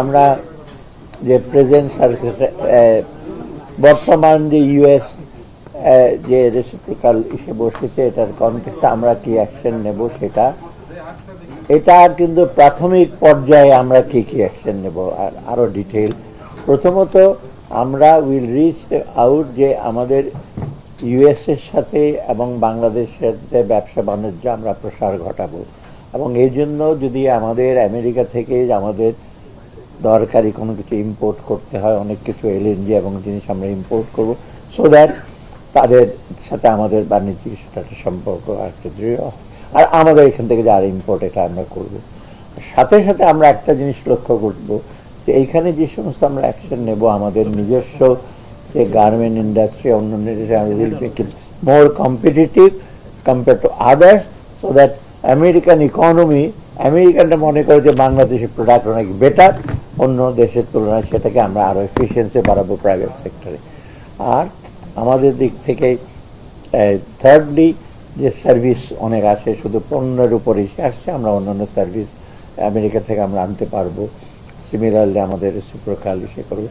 আমরা যে প্রেজেন্ট বর্তমান যে ইউএস যে রেসিপ্রিক্যাল ইসে বসেছে, এটার কনটেক্সটে আমরা কি অ্যাকশন নেব সেটা, এটা কিন্তু প্রাথমিক পর্যায়ে আমরা কি কি অ্যাকশন নেব, আর আরও ডিটেল প্রথমত আমরা উইল রিচ আউট যে আমাদের ইউএস এর সাথে এবং বাংলাদেশের সাথে ব্যবসা বাণিজ্য আমরা প্রসার ঘটাবো। এবং এই জন্য যদি আমাদের আমেরিকা থেকে আমাদের দরকারি কোনো কিছু ইম্পোর্ট করতে হয় অনেক কিছু এলএনজি এবং জিনিস আমরা ইম্পোর্ট করব। সো দ্যাট তাদের সাথে আমাদের বাণিজ্যিক সাথে সম্পর্ক একটা দৃঢ়। আর আমাদের এখান থেকে যে আর ইম্পোর্ট এটা আমরা করব। সাথে সাথে আমরা একটা জিনিস লক্ষ্য করব যে এইখানে যে সমস্ত আমরা অ্যাকশন নেব আমাদের নিজস্ব যে গার্মেন্ট ইন্ডাস্ট্রি অন্য more competitive compare to others so that American economy আমেরিকানটা মনে করে যে বাংলাদেশের প্রোডাক্ট অনেক বেটার অন্য দেশের তুলনায় সেটাকে আমরা আরও এফিসিয়েন্সি বাড়াবো প্রাইভেট সেক্টরে আর আমাদের দিক থেকে থার্ডলি যে সার্ভিস অনেক আসে শুধু পণ্যের উপর এসে আসছে, আমরা অন্যান্য সার্ভিস আমেরিকা থেকে আমরা আনতে পারব। সিমিলারলি আমাদের রেসিপ্রোকাল ইসে করব।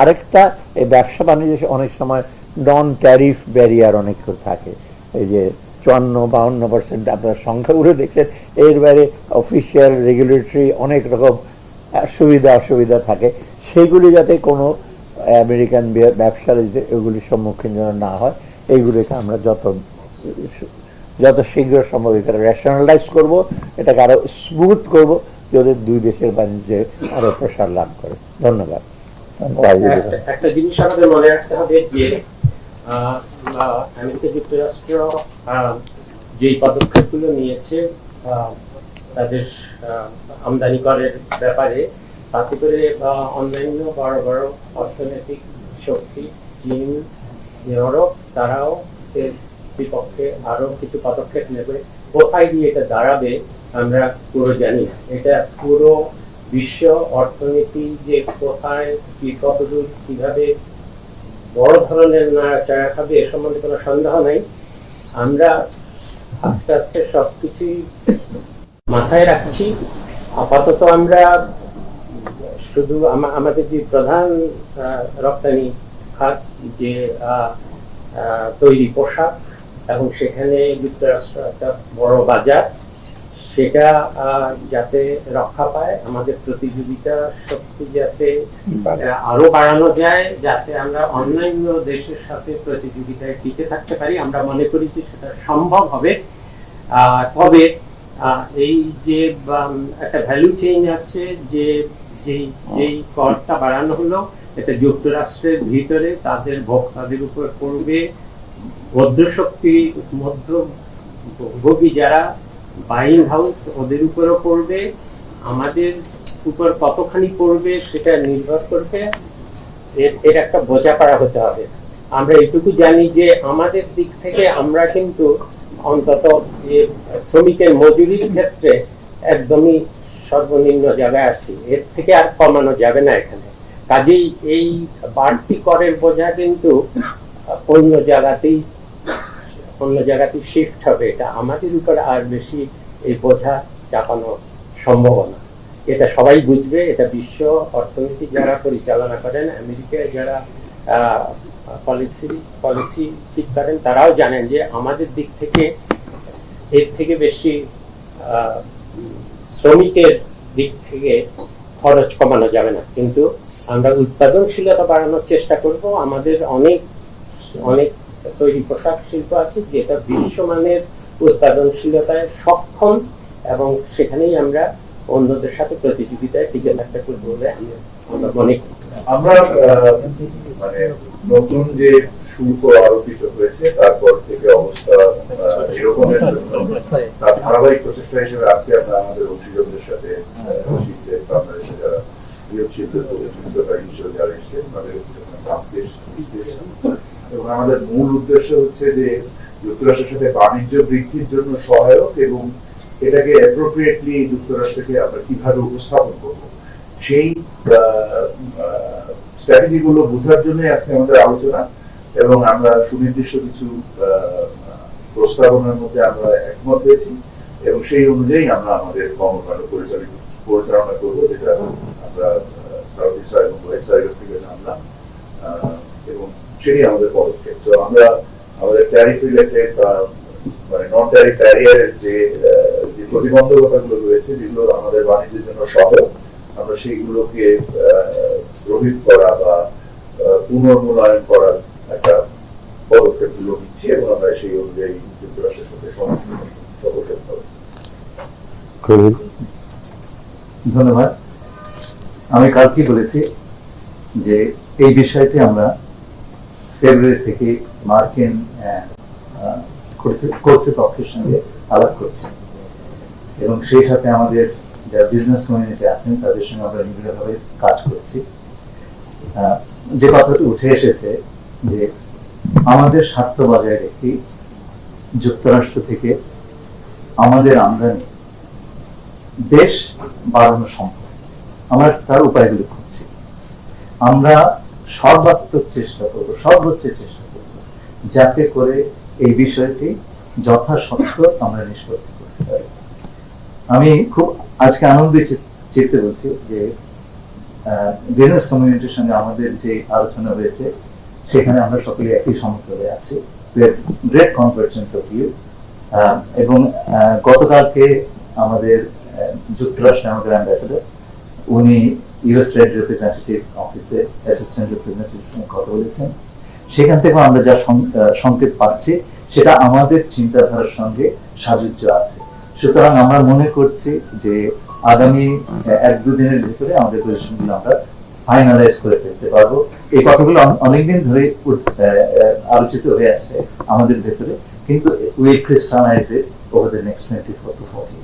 আরেকটা, এই ব্যবসা বাণিজ্য অনেক সময় নন ট্যারিফ ব্যারিয়ার অনেক থাকে। এই যে চুয়ান্ন বাউন্ন পার্সেন্ট আপনার সংখ্যাগুলো দেখছেন, এর বাইরে অফিসিয়াল রেগুলেটরি অনেক রকম সুবিধা অসুবিধা থাকে, সেইগুলি যাতে কোনো আমেরিকান বে- ব্যবসায়ীদের এগুলির সম্মুখীন যেন না হয়, এইগুলিকে আমরা যত যত শীঘ্র সম্ভব এখানে রেশনালাইজ করব, এটাকে আরও স্মুথ করব, যাতে দুই দেশের বাণিজ্যে আরও প্রসার লাভ করে। ধন্যবাদ। একটা- জিনিস আমাদের মনে রাখতে হবে যে আমেরিকা যুক্তরাষ্ট্র যেই পদক্ষেপগুলো নিয়েছে তাদের আমদানি করের ব্যাপারে, তাতে করে অন্যান্য বড় বড় অর্থনৈতিক শক্তি, চীন, ইউরোপ, তারাও এর বিপক্ষে আরও কিছু পদক্ষেপ নেবে। কোথায় গিয়ে এটা দাঁড়াবে, আমরা পুরো জানি না। এটা পুরো বিশ্ব অর্থনীতি যে কোথায়, কি কতদূর, কীভাবে বড় ধরনের নাড়াচাড়া খাবে, এ সম্বন্ধে কোনো সন্দেহ নাই। আমরা আস্তে আস্তে সবকিছুই মাথায় রাখছি। আপাতত আমরা শুধু আমাদের যে প্রধান রপ্তানি খাত যে তৈরি পোশাক এবং সেখানে যুক্তরাষ্ট্র একটা বড় বাজার সেটা যাতে রক্ষা পায় আমাদের প্রতিযোগিতা শক্তি যাতে আরও বাড়ানো যায় যাতে আমরা অন্যান্য দেশের সাথে প্রতিযোগিতায় টিকে থাকতে পারি আমরা মনে করি যে সেটা সম্ভব হবে। তবে এই যে একটা ভ্যালু চেইন আছে যে, যেই করটা বাড়ানো হলো, এটা যুক্তরাষ্ট্রের ভিতরে তাদের ভোক্তাদের উপর পড়বে। মধ্যশক্তি মধ্যভোগী যারা হাউস ওদের উপরও পড়বে। আমাদের উপর কতখানি পড়বে সেটা নির্ভর করবে। এর এর একটা বোঝাপড়া হতে হবে। আমরা এটুকু জানি যে আমাদের দিক থেকে আমরা কিন্তু অন্তত শ্রমিকের মজুরির ক্ষেত্রে একদমই সর্বনিম্ন জায়গায় আছি। এর থেকে আর কমানো যাবে না এখানে। কাজেই এই বাড়তি করের বোঝা কিন্তু অন্য জায়গাতেই অন্য জায়গাতেই শিফট হবে। এটা আমাদের উপর আর বেশি এই বোঝা চাপানো সম্ভব না। এটা সবাই বুঝবে। এটা বিশ্ব অর্থনীতি যারা পরিচালনা করেন, আমেরিকায় যারা পলিসি পলিসি ঠিক করেন তারাও জানেন যে আমাদের দিক থেকে এর থেকে বেশি শ্রমিকের দিক থেকে খরচ কমানো যাবে না। কিন্তু আমরা উৎপাদনশীলতা বাড়ানোর চেষ্টা করব। আমাদের অনেক অনেক তৈরি পোশাক শিল্প আছে যেটা বিশ্বমানের উৎপাদনশীলতায় সক্ষম এবং সেখানেই আমরা অন্যদের সাথে প্রতিযোগিতায় টিকে থাকতে পারব বলে আমি- আমরা মনে করি। আমরা মানে নতুন যে শুল্ক আরোপিত হয়েছে তারপর থেকে অবস্থা এরকমের জন্য তার ধারাবাহিক প্রচেষ্টা হিসেবে আজকে আমরা আমাদের অংশীদারদের সাথে বাংলাদেশে যারা বৃহৎ শিল্পের প্রতিযোগিতাকারী হিসেবে যারা এসছেন তাদের এবং আমাদের মূল উদ্দেশ্য হচ্ছে যে যুক্তরাষ্ট্রের সাথে বাণিজ্য বৃদ্ধির জন্য সহায়ক এবং এটাকে অ্যাপ্রোপ্রিয়েটলি যুক্তরাষ্ট্রকে আমরা কীভাবে উপস্থাপন করব সেই স্ট্র্যাটেজিগুলো বোঝার জন্য আজকে আমাদের আলোচনা এবং আমরা সুনির্দিষ্ট কিছু প্রস্তাবনার মধ্যে আমরা একমত হয়েছি এবং সেই অনুযায়ী আমরা আমাদের কর্মকাণ্ড পরিচালিত, পরিচালনা করব, যেটা আমরা সাউথ এবং ওয়েস্ট থেকে এবং সেটি আমাদের পদক্ষেপ। তো আমরা আমাদের ট্যারিফ রিলেটেড বা মানে নন ট্যারিফ যে যে রয়েছে, যেগুলো আমাদের বাণিজ্যের জন্য সহজ আমরা সেইগুলোকে রোহিত করা বা পুনর্মূল্যায়ন করার একটা পদক্ষেপগুলো নিচ্ছি এবং আমরা সেই অনুযায়ী যুক্তরাষ্ট্রের সাথে সহযোগিতা করব। ধন্যবাদ। আমি কালকে বলেছি যে এই বিষয়টি আমরা ফেব্রুয়ারি থেকে মার্কিন কর্তৃপক্ষের সঙ্গে আলাপ করছি। এবং সেই সাথে আমাদের যারা বিজনেস কমিউনিটি আছেন তাদের সঙ্গে আমরা নিবিড়ভাবে কাজ করছি। যে কথাটি উঠে এসেছে যে আমাদের স্বার্থ বজায় রেখে যুক্তরাষ্ট্র থেকে আমাদের আমদানি দেশ বাড়ানো সম্ভব। আমরা তার উপায়গুলো খুঁজছি। আমরা সর্বাত্মক চেষ্টা করব, সর্বোচ্চ চেষ্টা করব, যাতে করে এই বিষয়টি যথাসত্য আমরা নিষ্পত্তি করতে পারি। আমি খুব আজকে আনন্দের চিত- চিত্তে বলছি যে বিজনেস কমিউনিটির সঙ্গে আমাদের যে আলোচনা হয়েছে, সেখানে আমরা সকলে একই আছি। গ্রেট কনভার্জেন্স অফ ইউ এবং গতকালকে আমাদের যুক্তরাষ্ট্রে আমাদের অ্যাম্বাসেডার উনি ইউএস ট্রেড রিপ্রেজেন্টেটিভ অফিসে অ্যাসিস্ট্যান্ট রিপ্রেজেন্টেটিভ সঙ্গে কথা বলেছেন। সেখান আমরা যা সংকেত পাচ্ছি, সেটা আমাদের চিন্তাধারার সঙ্গে সাযুজ্য আছে। সুতরাং আমরা মনে করছি যে আগামী এক দুদিনের ভিতরে আমাদের পজিশনগুলো আমরা ফাইনালাইজ করে ফেলতে পারব। এই কথাগুলো অনেকদিন ধরে আলোচিত হয়ে আসছে আমাদের ভেতরে। কিন্তু will crystallise it over the next twenty four to forty